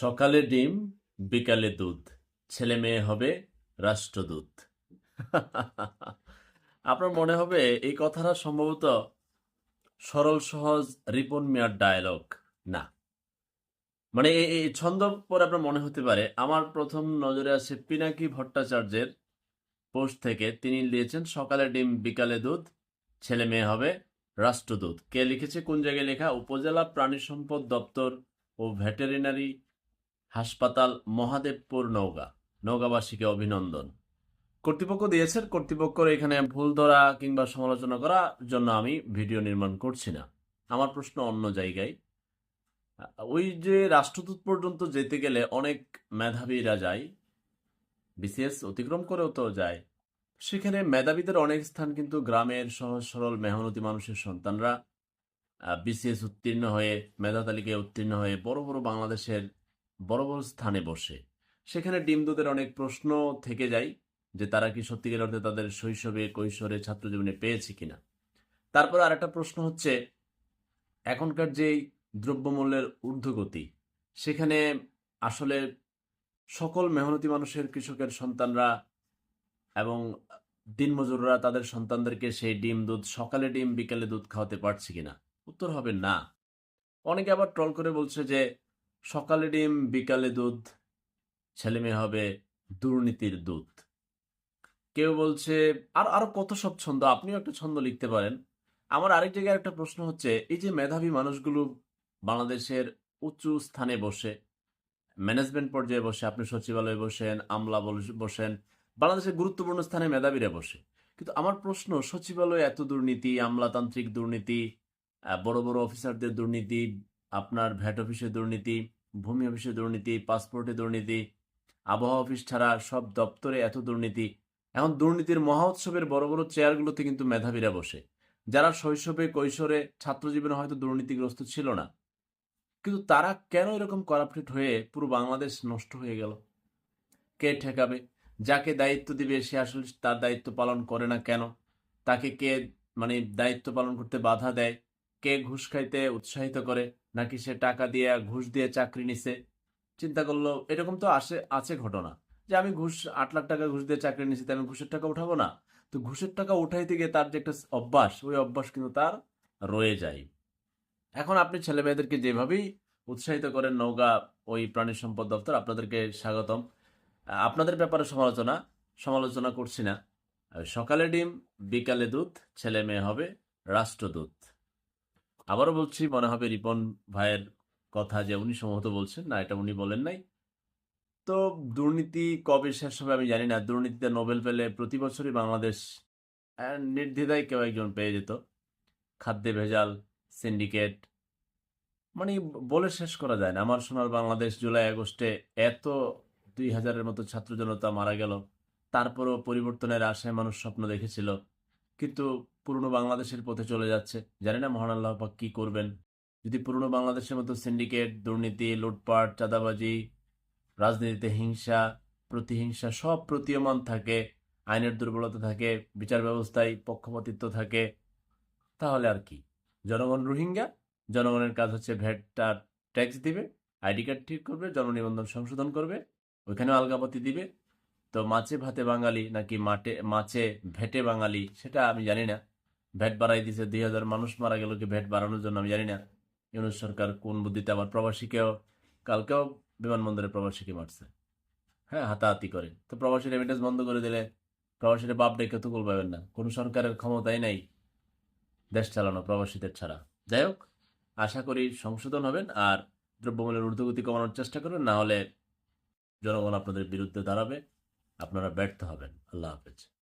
সকালে ডিম, বিকালে দুধ। ছেলে মেয়ে হবে রাষ্ট্রদূত। আপনার মনে হবে এই কথাটা সম্ভবত সরল, সহজ রিপন মিয়ার ডায়ালগ না। মানে এই ছন্দ পরে আপনার মনে হতে পারে, আমার প্রথম নজরে আছে পিনাকি ভট্টাচার্যের পোস্ট থেকে। তিনি লিখেছেন, সকালে ডিম, বিকালে দুধ, ছেলে মেয়ে হবে রাষ্ট্রদূত। কে লিখেছে, কোন জায়গায় লেখা? উপজেলা প্রাণী সম্পদ দপ্তর ও ভেটেরিনারি হাসপাতাল মহাদেবপুর নওগাঁ। নওগাঁবাসীকে অভিনন্দন। কর্তৃপক্ষ দিয়েছেন, কর্তৃপক্ষের এখানে ভুল ধরা কিংবা সমালোচনা করার জন্য আমি ভিডিও নির্মাণ করছি না। আমার প্রশ্ন অন্য জায়গায়। ওই যে রাষ্ট্রদূত পর্যন্ত যেতে গেলে অনেক মেধাবীরা যায়, বিসিএস অতিক্রম করেও তো যায়। সেখানে মেধাবীদের অনেক স্থান কিন্তু গ্রামের সহজ সরল মেহনতি মানুষের সন্তানরা বিসিএস উত্তীর্ণ হয়ে, মেধা তালিকায় উত্তীর্ণ হয়ে বড় বড় বাংলাদেশের বড় বড় স্থানে বসে। সেখানে ডিম দুধের অনেক প্রশ্ন থেকে যায় যে তারা কি সত্যিকার অর্থে তাদের শৈশবে, কৈশোরে ছাত্র জীবনে পেয়েছে কিনা। তারপর আর একটা প্রশ্ন হচ্ছে, এখনকার যেই দ্রব্যমূল্যের ঊর্ধ্বগতি, সেখানে আসলে সকল মেহনতি মানুষের কৃষকের সন্তানরা এবং দিনমজুররা তাদের সন্তানদেরকে সেই ডিম দুধ, সকালে ডিম, বিকালে দুধ খাওয়াতে পারছে কিনা? উত্তর হবে না। অনেকে আবার ট্রল করে বলছে যে সকালে ডিম, বিকালে দুধ ছেলে মেয়ে হবে দুর্নীতির দুধ কেউ বলছে, আর, আরও কত সব ছন্দ, আপনিও একটা ছন্দ লিখতে পারেন? আমার আরেক জায়গায় একটা প্রশ্ন হচ্ছে, এই যে মেধাবী মানুষগুলো বাংলাদেশের উঁচু স্থানে বসে, ম্যানেজমেন্ট পর্যায়ে বসে, আপনি সচিবালয়ে বসেন, আমলা বসেন, বাংলাদেশের গুরুত্বপূর্ণ স্থানে মেধাবীরা বসে। কিন্তু আমার প্রশ্ন, সচিবালয়ে এত দুর্নীতি, আমলাতান্ত্রিক দুর্নীতি বড় বড় অফিসারদের দুর্নীতি আপনার ভ্যাট অফিসে দুর্নীতি, ভূমি অফিসে দুর্নীতি, পাসপোর্টে দুর্নীতি, আবহাওয়া অফিস ছাড়া সব দপ্তরে এত দুর্নীতি। এখন দুর্নীতির মহোৎসবের বড় বড় চেয়ারগুলোতে কিন্তু মেধাবীরা বসে, যারা শৈশবে, কৈশোরে ছাত্র জীবনে হয়তো দুর্নীতিগ্রস্ত ছিল না। কিন্তু তারা কেন এরকম করাপ্টেড হয়ে পুরো বাংলাদেশ নষ্ট হয়ে গেল? কে ঠেকাবে? যাকে দায়িত্ব দিবে সে আসলে তার দায়িত্ব পালন করে না কেন? তাকে কে মানে দায়িত্ব পালন করতে বাধা দেয়? কে ঘুষ খাইতে উৎসাহিত করে, নাকি সে টাকা দিয়ে ঘুষ দিয়ে চাকরি নিছে? চিন্তা করল, এরকম তো আসে, আছে ঘটনা। যে আমি ঘুষ, আট লাখ টাকা ঘুষ দিয়ে চাকরি নিছি তাই আমি ঘুষের টাকা উঠাবো না? তো ঘুষের টাকা উঠাইতে গিয়ে তার যে একটা অভ্যাস, ওই অভ্যাস কিন্তু তার রয়ে যায়। এখন আপনি ছেলে মেয়েদেরকে যেভাবেই উৎসাহিত করেন, নৌকা, ওই প্রাণী সম্পদ দপ্তর, আপনাদেরকে স্বাগতম। আপনাদের ব্যাপারে সমালোচনা সমালোচনা করছি না। সকালে ডিম, বিকালে দুধ, ছেলে মেয়ে হবে রাষ্ট্রদূত। আবারও বলছি, মনে হবে রিপন ভাইয়ের কথা যে উনি সম্ভবত বলছেন, না, এটা উনি বলেন নাই। তো দুর্নীতি কবে শেষ হবে আমি জানি না। দুর্নীতিতে নোবেল পেলে প্রতি বছরই বাংলাদেশ নির্দ্বিধায় কেউ একজন পেয়ে যেত। খাদ্যে ভেজাল, সিন্ডিকেট মানে বলে শেষ করা যায় না। আমার সোনার বাংলাদেশ জুলাই আগস্টে এত দুই হাজারের মতো ছাত্র জনতা মারা গেল। তারপরও পরিবর্তনের আশায় মানুষ স্বপ্ন দেখেছিল। কিন্তু পুরনো বাংলাদেশের পথে চলে যাচ্ছে। জানি না মহান আল্লাহ পাক কি করবেন। যদি পুরনো বাংলাদেশের মতো সিন্ডিকেট দুর্নীতি, লুটপাট, চাঁদাবাজি, রাজনীতিতে হিংসা, প্রতিহিংসা সব প্রতীয়মান থাকে, আইনের দুর্বলতা থাকে, বিচার ব্যবস্থায় পক্ষপাতিত্ব থাকে, তাহলে আর কি? জনগণ রোহিঙ্গা, জনগণের কাজ হচ্ছে ভ্যাটটা ট্যাক্স দিবে, আইডি কার্ড ঠিক করবে, জননিবন্ধন সংশোধন করবে, ওইখানেও আলগাপতি দিবে। তো মাছে ভাতে বাঙালি নাকি মাঠে মাছে ভেটে বাঙালি, সেটা আমি জানি না। ভ্যাট বাড়াই দিছে, দুই হাজার মানুষ মারা গেল কি ভ্যাট বাড়ানোর জন্য, আমি জানি না। ইউনুস সরকার কোন বুদ্ধিতে আবার প্রবাসীকেও কালকেও বিমানবন্দরে প্রবাসীকে মারছে। হ্যাঁ হাতাহাতি করে। তো প্রবাসী রেমিটেন্স বন্ধ করে দিলে প্রবাসীরা বাপ ডেকে তো কুল পাবেন না। কোনো সরকারের ক্ষমতাই নাই দেশ চালানো প্রবাসীদের ছাড়া। যাই হোক, আশা করি সংশোধন হবেন আর দ্রব্যমূল্যের ঊর্ধ্বগতি কমানোর চেষ্টা করবেন, না হলে জনগণ আপনাদের বিরুদ্ধে দাঁড়াবে। আপনারা ব্যর্থ হবেন। আল্লাহ হাফেজ।